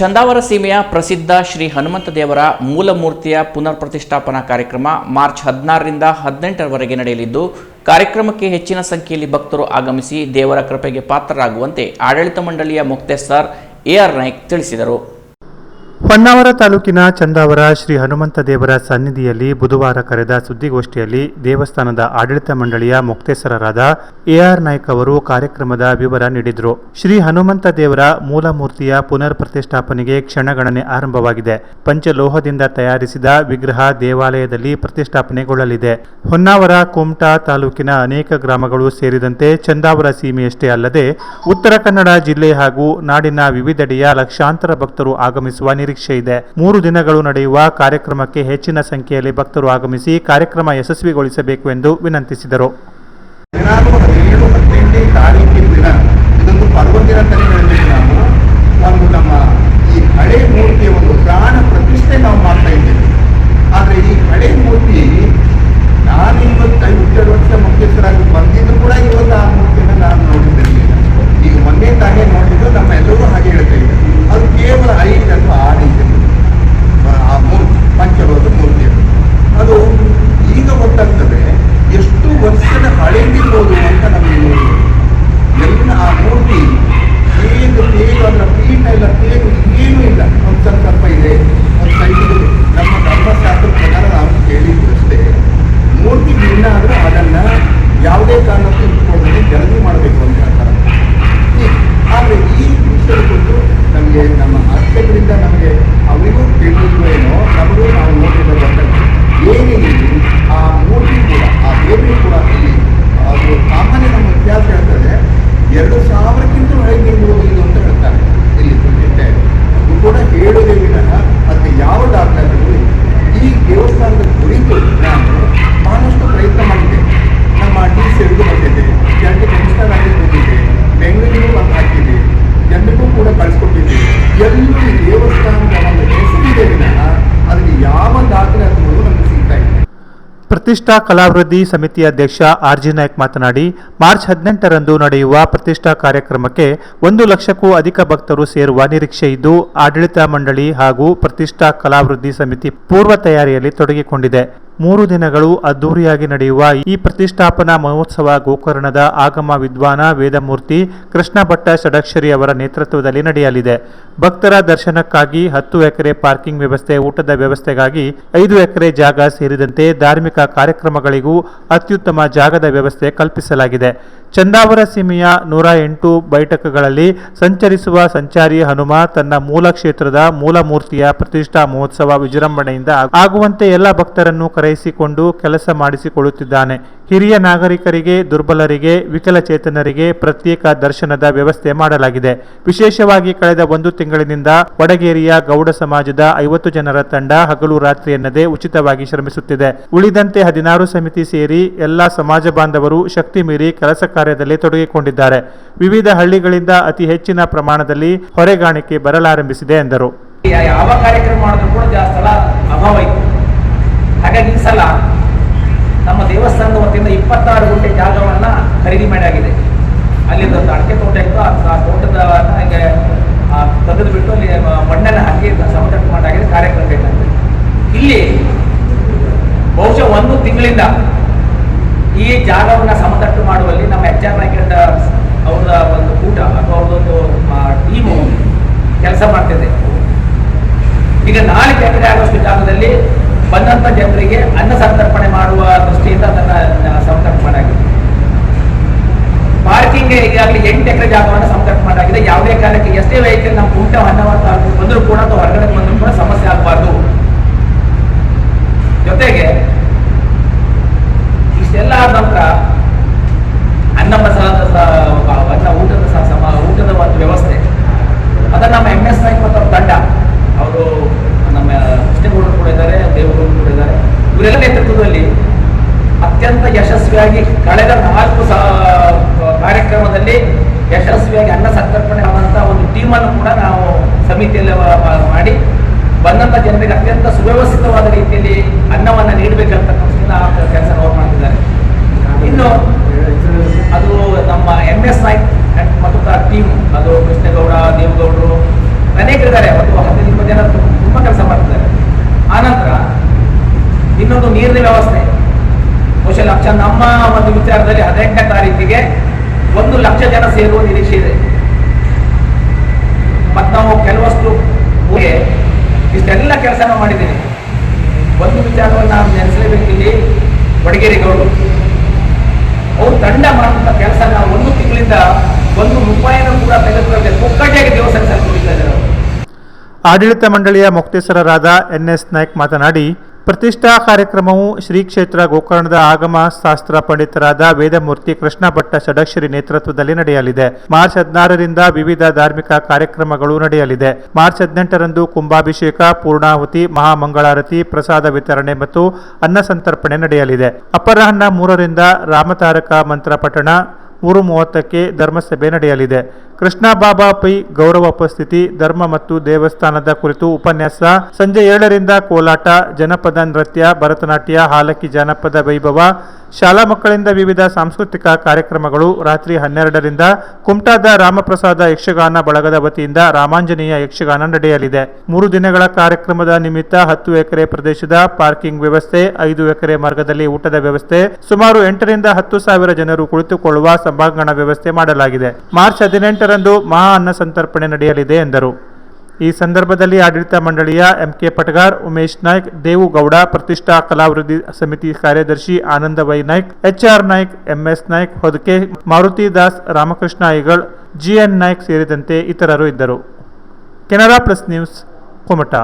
ಚಂದಾವರ ಸೀಮೆಯ ಪ್ರಸಿದ್ಧ ಶ್ರೀ ಹನುಮಂತ ದೇವರ ಮೂಲ ಮೂರ್ತಿಯ ಪುನರ್ ಪ್ರತಿಷ್ಠಾಪನಾ ಕಾರ್ಯಕ್ರಮ ಮಾರ್ಚ್ ಹದಿನಾರರಿಂದ ಹದಿನೆಂಟರವರೆಗೆ ನಡೆಯಲಿದ್ದು, ಕಾರ್ಯಕ್ರಮಕ್ಕೆ ಹೆಚ್ಚಿನ ಸಂಖ್ಯೆಯಲ್ಲಿ ಭಕ್ತರು ಆಗಮಿಸಿ ದೇವರ ಕೃಪೆಗೆ ಪಾತ್ರರಾಗುವಂತೆ ಆಡಳಿತ ಮಂಡಳಿಯ ಮುಕ್ತೇಸರ್ ಎಆರ್ ನಾಯ್ಕ್ ತಿಳಿಸಿದರು. ಹೊನ್ನಾವರ ತಾಲೂಕಿನ ಚಂದಾವರ ಶ್ರೀ ಹನುಮಂತ ದೇವರ ಸನ್ನಿಧಿಯಲ್ಲಿ ಬುಧವಾರ ಕರೆದ ಸುದ್ದಿಗೋಷ್ಠಿಯಲ್ಲಿ ದೇವಸ್ಥಾನದ ಆಡಳಿತ ಮಂಡಳಿಯ ಮುಕ್ತೇಸರರಾದ ಎಆರ್ ನಾಯ್ಕ್ ಅವರು ಕಾರ್ಯಕ್ರಮದ ವಿವರ ನೀಡಿದರು. ಶ್ರೀ ಹನುಮಂತ ದೇವರ ಮೂಲ ಮೂರ್ತಿಯ ಪುನರ್ ಪ್ರತಿಷ್ಠಾಪನೆಗೆ ಕ್ಷಣಗಣನೆ ಆರಂಭವಾಗಿದೆ. ಪಂಚಲೋಹದಿಂದ ತಯಾರಿಸಿದ ವಿಗ್ರಹ ದೇವಾಲಯದಲ್ಲಿ ಪ್ರತಿಷ್ಠಾಪನೆಗೊಳ್ಳಲಿದೆ. ಹೊನ್ನಾವರ ಕುಮಟಾ ತಾಲೂಕಿನ ಅನೇಕ ಗ್ರಾಮಗಳು ಸೇರಿದಂತೆ ಚಂದಾವರ ಸೀಮೆಯಷ್ಟೇ ಅಲ್ಲದೆ ಉತ್ತರ ಕನ್ನಡ ಜಿಲ್ಲೆ ಹಾಗೂ ನಾಡಿನ ವಿವಿಧೆಡೆಯ ಲಕ್ಷಾಂತರ ಭಕ್ತರು ಆಗಮಿಸುವ ನಿರೀಕ್ಷೆ ಇದೆ. ಮೂರು ದಿನಗಳು ನಡೆಯುವ ಕಾರ್ಯಕ್ರಮಕ್ಕೆ ಹೆಚ್ಚಿನ ಸಂಖ್ಯೆಯಲ್ಲಿ ಭಕ್ತರು ಆಗಮಿಸಿ ಕಾರ್ಯಕ್ರಮ ಯಶಸ್ವಿಗೊಳಿಸಬೇಕು ಎಂದು ವಿನಂತಿಸಿದರು. ಹದಿನೇಳು ಹದಿನೆಂಟನೇ ತಾರೀಕಿನ ದಿನ, ಇದೊಂದು ಒಂದು ನಮ್ಮ ಈ ಹಳೆ ಮೂರ್ತಿಯ ಒಂದು ಪ್ರಾಣ ಪ್ರತಿಷ್ಠೆ ನಾವು ಮಾಡ್ತಾ ಇದ್ದೇವೆ ಆದರೆ ಈ ಹಳೆ ಮೂರ್ತಿ ನಾನು ಇವತ್ತು ಐವತ್ತೆರಡು ವರ್ಷ ಮುಖ್ಯಸ್ಥರಾಗಿ ಬಂದಿದ್ದು ಕೂಡ ಇವತ್ತು ಆ ಮೂರ್ತಿಯನ್ನು ನಾನು ನೋಡಿದ್ದಿರಲಿಲ್ಲ ಈಗ ಮೊನ್ನೆ ತಾನೇ ನೋಡಿದ್ದು ನಮ್ಮ ಎಲ್ಲರೂ ಹಾಗೆ ಹೇಳ್ತಾ ಇದ್ದಾರೆ ಅದು ಕೇವಲ ಐದು ಅಥವಾ ಆರು ಇಂಚು ಆ ಮೂರ್ತಿ ಪಂಚಲೋಹದ ಮೂರ್ತಿ ಅದು. ಅದು ಈಗ ಗೊತ್ತಾಗ್ತದೆ ಎಷ್ಟು ವರ್ಷದ ಹಳೆದಿರ್ಬೋದು ಅಂತ ನಮಗೆ ನೋಡಿ ಎಲ್ಲ ಆ ಮೂರ್ತಿ ತೇಗು ತೇಗು ಅದರ ಪೀಠ ಇಲ್ಲ ತೇಗು ಏನೂ ಇಲ್ಲ ಒಂದು ಸ್ವಲ್ಪ ಸ್ವಲ್ಪ ಇದೆ ಒಂದು ಸೈಡ್ ನಮ್ಮ ಧರ್ಮಶಾಸ್ತ್ರದ ಪ್ರಕಾರ ನಾವು ಕೇಳಿದ್ದು ಅಷ್ಟೇ ಮೂರ್ತಿ ಭಿನ್ನ ಆದರೆ ಅದನ್ನು ಯಾವುದೇ ಕಾರಣಕ್ಕೂ ಇಟ್ಕೊಂಡ್ರೆ ಜಲ್ದಿ ಮಾಡಬೇಕು ಅಂತ ಹೇಳ್ತಾರೆ ಆದರೆ ಈ ವಿಷಯದ ಕುರಿತು ನಮಗೆ ನಮ್ಮ ಅರ್ಚಕರಿಂದ ನಮಗೆ ಅವರಿಗೂ ತಿಳಿದಿಲ್ವೋ ಏನೋ ನಮಗೂ ನಾವು ನೋಡಿದ ಗೊತ್ತಾಗ್ತದೆ ಏನಿದೆ ಆ ಮೂರ್ತಿ ಕೂಡ ಆ ದೇವಿ ಕೂಡ ಇಲ್ಲಿ ಅದು ಸಾಮಾನ್ಯ ನಮ್ಮ ಹೇಳ್ತಾರೆ ಎರಡು ಸಾವಿರಕ್ಕಿಂತ ಹಳೆಗಿರ್ಬೋದು ಇದು ಅಂತ ಹೇಳ್ತಾರೆ. ಇಲ್ಲಿ ಅದು ಕೂಡ ಹೇಳುವುದೇ ವಿನಃ ಅದಕ್ಕೆ ಯಾವ ದಾಖಲೆಗಳು ಈ ದೇವಸ್ಥಾನದ ಕುರಿತು ನಾನು ಬಹಳಷ್ಟು ಪ್ರಯತ್ನ ಮಾಡಿದ್ದೆ ಪ್ರತಿಷ್ಠಾ ಕಲಾಭಿವೃದ್ಧಿ ಸಮಿತಿ ಅಧ್ಯಕ್ಷ ಆರ್ ಜಿ ನಾಯ್ಕ್ ಮಾತನಾಡಿ, ಮಾರ್ಚ್ ಹದಿನೆಂಟರಂದು ನಡೆಯುವ ಪ್ರತಿಷ್ಠಾ ಕಾರ್ಯಕ್ರಮಕ್ಕೆ ಒಂದು ಲಕ್ಷಕ್ಕೂ ಅಧಿಕ ಭಕ್ತರು ಸೇರುವ ನಿರೀಕ್ಷೆ ಇದ್ದು, ಆಡಳಿತ ಮಂಡಳಿ ಹಾಗೂ ಪ್ರತಿಷ್ಠಾ ಕಲಾಭಿವೃದ್ಧಿ ಸಮಿತಿ ಪೂರ್ವ ತಯಾರಿಯಲ್ಲಿ ತೊಡಗಿಕೊಂಡಿದೆ. ಮೂರು ದಿನಗಳು ಅದ್ದೂರಿಯಾಗಿ ನಡೆಯುವ ಈ ಪ್ರತಿಷ್ಠಾಪನಾ ಮಹೋತ್ಸವ ಗೋಕರ್ಣದ ಆಗಮ ವಿದ್ವಾನ ವೇದಮೂರ್ತಿ ಕೃಷ್ಣ ಭಟ್ಟ ಷಡಕ್ಷರಿ ಅವರ ನೇತೃತ್ವದಲ್ಲಿ ನಡೆಯಲಿದೆ. ಭಕ್ತರ ದರ್ಶನಕ್ಕಾಗಿ ಹತ್ತು ಎಕರೆ ಪಾರ್ಕಿಂಗ್ ವ್ಯವಸ್ಥೆ, ಊಟದ ವ್ಯವಸ್ಥೆಗಾಗಿ ಐದು ಎಕರೆ ಜಾಗ ಸೇರಿದಂತೆ ಧಾರ್ಮಿಕ ಕಾರ್ಯಕ್ರಮಗಳಿಗೂ ಅತ್ಯುತ್ತಮ ಜಾಗದ ವ್ಯವಸ್ಥೆ ಕಲ್ಪಿಸಲಾಗಿದೆ. ಚಂದಾವರ ಸೀಮೆಯ ನೂರ ಎಂಟು ಬೈಠಕಗಳಲ್ಲಿ ಸಂಚರಿಸುವ ಸಂಚಾರಿ ಹನುಮ ತನ್ನ ಮೂಲ ಕ್ಷೇತ್ರದ ಮೂಲ ಮೂರ್ತಿಯ ಪ್ರತಿಷ್ಠಾ ಮಹೋತ್ಸವ ವಿಜೃಂಭಣೆಯಿಂದ ಆಗುವಂತೆ ಎಲ್ಲ ಭಕ್ತರನ್ನು ಕರೆಯಿಸಿಕೊಂಡು ಕೆಲಸ ಮಾಡಿಸಿಕೊಳ್ಳುತ್ತಿದ್ದಾನೆ. ಹಿರಿಯ ನಾಗರಿಕರಿಗೆ, ದುರ್ಬಲರಿಗೆ, ವಿಕಲಚೇತನರಿಗೆ ಪ್ರತ್ಯೇಕ ದರ್ಶನದ ವ್ಯವಸ್ಥೆ ಮಾಡಲಾಗಿದೆ. ವಿಶೇಷವಾಗಿ ಕಳೆದ ಒಂದು ತಿಂಗಳಿನಿಂದ ವಡಗೇರಿಯ ಗೌಡ ಸಮಾಜದ ಐವತ್ತು ಜನರ ತಂಡ ಹಗಲು ರಾತ್ರಿ ಎನ್ನದೇ ಉಚಿತವಾಗಿ ಶ್ರಮಿಸುತ್ತಿದೆ. ಉಳಿದಂತೆ ಹದಿನಾರು ಸಮಿತಿ ಸೇರಿ ಎಲ್ಲಾ ಸಮಾಜ ಬಾಂಧವರು ಶಕ್ತಿ ಮೀರಿ ಕೆಲಸ ಕಾರ್ಯದಲ್ಲಿ ತೊಡಗಿಕೊಂಡಿದ್ದಾರೆ. ವಿವಿಧ ಹಳ್ಳಿಗಳಿಂದ ಅತಿ ಹೆಚ್ಚಿನ ಪ್ರಮಾಣದಲ್ಲಿ ಹೊರೆಗಾಣಿಕೆ ಬರಲಾರಂಭಿಸಿದೆ ಎಂದರು. ಯಾವ ಕಾರ್ಯಕ್ರಮ ಮಾಡಿದ್ರು ಕೂಡ ಜಾಸ್ತಿ ಅಭಾವ ಇತ್ತು. ಹಾಗಾಗಿ ಈ ಸಲ ನಮ್ಮ ದೇವಸ್ಥಾನದ ವತಿಯಿಂದ ಇಪ್ಪತ್ತಾರು ಗುಂಟೆ ಜಾಗವನ್ನ ಖರೀದಿ ಮಾಡಾಗಿದೆ. ಅಲ್ಲಿಂದ ಒಂದು ಅಡಿಕೆ ತೋಟ ಇತ್ತು, ಆ ತೋಟದ ತೆಗೆದು ಬಿಟ್ಟು ಅಲ್ಲಿ ಮಣ್ಣನ್ನು ಹಾಕಿ ಸಮತಟ್ಟು ಮಾಡಾಗಿದೆ, ಕಾರ್ಯಕ್ರಮ ಬೇಕಾಗಿದೆ ಇಲ್ಲಿ ಬಹುಶಃ ಒಂದು ತಿಂಗಳಿಂದ ಈ ಜಾಗವನ್ನ ಸಮತಟ್ಟು ಮಾಡುವಲ್ಲಿ ನಮ್ಮ ಎಚ್ ಆರ್ ನಾಯ್ಕ ಅವರ ಒಂದು ಕೂಟ ಅಥವಾ ಅವ್ರದೊಂದು ಟೀಮು ಕೆಲಸ ಮಾಡ್ತಿದೆ. ಈಗ ನಾಲ್ಕು ಎಕರೆ ಆಗೋಷ್ಟು ಜಾಗದಲ್ಲಿ ಬಂದಂತ ಜನರಿಗೆ ಅನ್ನ ಸಂತರ್ಪಣೆ ಮಾಡುವ ದೃಷ್ಟಿಯಿಂದ ಅದನ್ನ ಸಂತರ್ಪಣೆ ಮಾಡಾಗಿದೆ ಪಾರ್ಕಿಂಗ್ ಈಗಾಗಲೇ ಎಂಟು ಎಕರೆ ಜಾಗವನ್ನು ಸಂತರ್ಪಣೆ ಮಾಡಾಗಿದೆ ಯಾವುದೇ ಕಾರಣಕ್ಕೆ ಎಷ್ಟೇ ವೆಹಿಕಲ್ ನಮ್ಮ ಊಟ ಹೊನ್ನವರ ತಾಲೂಕು ಬಂದರೂ ಕೂಡ ಅಥವಾ ಹೊರಗಡೆ ಬಂದರೂ ಕೂಡ ಸಮಸ್ಯೆ ಆಗಬಾರ್ದು ಜೊತೆಗೆ ಇಷ್ಟೆಲ್ಲ ಆದ ನಂತರ ಅನ್ನ ಪ್ರಸಾದ ಸ- ಅನ್ನ ಊಟದ ಸ- ಸಮ ಊಟದ ಒಂದು ವ್ಯವಸ್ಥೆ ಅದನ್ನ ನಮ್ಮ ಎಂ ಎಸ್ ನಾಯ್ಕ ಮತ್ತು ಅವ್ರ ತಂಡ ಅವರು ನಮ್ಮ ಕೃಷ್ಣಗೌಡರು ಕೂಡ ಇದ್ದಾರೆ ದೇವಗೌಡರು ಕೂಡ ಇದ್ದಾರೆ ಇವರೆಲ್ಲ ನೇತೃತ್ವದಲ್ಲಿ ಅತ್ಯಂತ ಯಶಸ್ವಿಯಾಗಿ ಕಳೆದ ನಾಲ್ಕು ಸಾ ಕಾರ್ಯಕ್ರಮದಲ್ಲಿ ಯಶಸ್ವಿಯಾಗಿ ಅನ್ನ ಸಂತರ್ಪಣೆ ಮಾಡುವಂಥ ಟೀಮನ್ನು ಕೂಡ ನಾವು ಸಮಿತಿಯಲ್ಲಿ ಮಾಡಿ ಬಂದಂಥ ಜನರಿಗೆ ಅತ್ಯಂತ ಸುವ್ಯವಸ್ಥಿತವಾದ ರೀತಿಯಲ್ಲಿ ಅನ್ನವನ್ನು ನೀಡಬೇಕಂತ ಕೆಲಸ ಅವರು ಮಾಡಿದ್ದಾರೆ ಇನ್ನು ಅದು ನಮ್ಮ ಎಂ ಎಸ್ ನಾಯ್ಕ್ ಮತ್ತು ಟೀಮ್ ಅದು ಕೃಷ್ಣೇಗೌಡ, ದೇವಗೌಡರು ಅನೇಕರಿದ್ದಾರೆ ಮತ್ತು ಹದಿನೈದು ಇಪ್ಪತ್ತು ಜನ ತುಂಬ ಕೆಲಸ ಮಾಡ್ತಿದ್ದಾರೆ. ಆನಂತರ ಇನ್ನೊಂದು ನೀರಿನ ವ್ಯವಸ್ಥೆ. ಬಹುಶಃ ಲಕ್ಷ ನಮ್ಮ ಒಂದು ವಿಚಾರದಲ್ಲಿ ಹದಿನೆಂಟನೇ ತಾರೀಕಿಗೆ ಒಂದು ಲಕ್ಷ ಜನ ಸೇರುವ ನಿರೀಕ್ಷೆ ಇದೆ. ಮತ್ತು ನಾವು ಕೆಲವಷ್ಟು ಇಷ್ಟೆಲ್ಲ ಕೆಲಸನ ಮಾಡಿದ್ದೀನಿ ಒಂದು ವಿಚಾರವನ್ನು ನಾವು ನೆನೆಸಲೇಬೇಕಿಲ್ಲಿ ಇಲ್ಲಿ ವಡಗೇರಿ ಗೌಡರು. ಅವ್ರು ತಂಡ ಮಾಡುವಂಥ ಕೆಲಸ ನಾವು ಒಂದು ತಿಂಗಳಿಂದ ಒಂದು ರೂಪಾಯಿನೂ ಕೂಡ ತೆಗೆದುಕೊಳ್ಳದೆ ಒಕ್ಕಟ್ಟಾಗಿ ದೇವಸ್ಥಾನ ಆಡಳಿತ ಮಂಡಳಿಯ ಎನ್ ಎಸ್ ನಾಯ್ಕ್ ಮಾತನಾಡಿ ಪ್ರತಿಷ್ಠಾ ಕಾರ್ಯಕ್ರಮವು ಶ್ರೀ ಕ್ಷೇತ್ರ ಗೋಕರ್ಣದ ಆಗಮ ಶಾಸ್ತ್ರ ಪಂಡಿತರಾದ ವೇದಮೂರ್ತಿ ಕೃಷ್ಣ ಭಟ್ಟ ಷಡಕ್ಷರಿ ನೇತೃತ್ವದಲ್ಲಿ ನಡೆಯಲಿದೆ. ಮಾರ್ಚ್ ಹದಿನಾರರಿಂದ ವಿವಿಧ ಧಾರ್ಮಿಕ ಕಾರ್ಯಕ್ರಮಗಳು ನಡೆಯಲಿದೆ. ಮಾರ್ಚ್ ಹದಿನೆಂಟರಂದು ಕುಂಭಾಭಿಷೇಕ, ಪೂರ್ಣಾಹುತಿ, ಮಹಾಮಂಗಳಾರತಿ, ಪ್ರಸಾದ ವಿತರಣೆ ಮತ್ತು ಅನ್ನ ಸಂತರ್ಪಣೆ ನಡೆಯಲಿದೆ. ಅಪರಾಹ್ನ ಮೂರರಿಂದ ರಾಮತಾರಕ ಮಂತ್ರ ಪಠಣ ಮೂರು ಮೂವತ್ತಕ್ಕೆ ಧರ್ಮಸಭೆ ನಡೆಯಲಿದೆ. ಕೃಷ್ಣ ಬಾಬಾ ಪೈ ಗೌರವ ಉಪಸ್ಥಿತಿ, ಧರ್ಮ ಮತ್ತು ದೇವಸ್ಥಾನದ ಕುರಿತು ಉಪನ್ಯಾಸ. ಸಂಜೆ ಏಳರಿಂದ ಕೋಲಾಟ, ಜನಪದ ನೃತ್ಯ, ಭರತನಾಟ್ಯ, ಹಾಲಕ್ಕಿ ಜಾನಪದ ವೈಭವ. ಶಾಲಾ ಮಕ್ಕಳಿಂದ ವಿವಿಧ ಸಾಂಸ್ಕೃತಿಕ ಕಾರ್ಯಕ್ರಮಗಳು ರಾತ್ರಿ ಹನ್ನೆರಡರಿಂದ ಕುಮಟಾದ ರಾಮಪ್ರಸಾದ ಯಕ್ಷಗಾನ ಬಳಗದ ವತಿಯಿಂದ ರಾಮಾಂಜನೇಯ ಯಕ್ಷಗಾನ ನಡೆಯಲಿದೆ. ಮೂರು ದಿನಗಳ ಕಾರ್ಯಕ್ರಮದ ನಿಮಿತ್ತ ಹತ್ತು ಎಕರೆ ಪ್ರದೇಶದ ಪಾರ್ಕಿಂಗ್ ವ್ಯವಸ್ಥೆ, ಐದು ಎಕರೆ ಮಾರ್ಗದಲ್ಲಿ ಊಟದ ವ್ಯವಸ್ಥೆ, ಸುಮಾರು ಎಂಟರಿಂದ ಹತ್ತು ಸಾವಿರ ಜನರು ಕುಳಿತುಕೊಳ್ಳುವ ಸಭಾಂಗಣ ವ್ಯವಸ್ಥೆ ಮಾಡಲಾಗಿದೆ. ಮಾರ್ಚ್ ಹದಿನೆಂಟರಂದು ಮಹಾ ಅನ್ನ ಸಂತರ್ಪಣೆ ನಡೆಯಲಿದೆ ಎಂದರು. ಈ ಸಂದರ್ಭದಲ್ಲಿ ಆಡಳಿತ ಮಂಡಳಿಯ ಎಂಕೆ ಪಟಗಾರ್ ಉಮೇಶ್ ನಾಯ್ಕ್, ದೇವುಗೌಡ, ಪ್ರತಿಷ್ಠಾ ಕಲಾವೃದ್ಧಿ ಸಮಿತಿ ಕಾರ್ಯದರ್ಶಿ Ananda Y Naik, HR Naik, MS Naik Hodake, Maruti Das, Ramakrishna Aigal, GN Naik ಸೇರಿದಂತೆ ಇತರರು ಇದ್ದರು. Canara plus news, Kumta.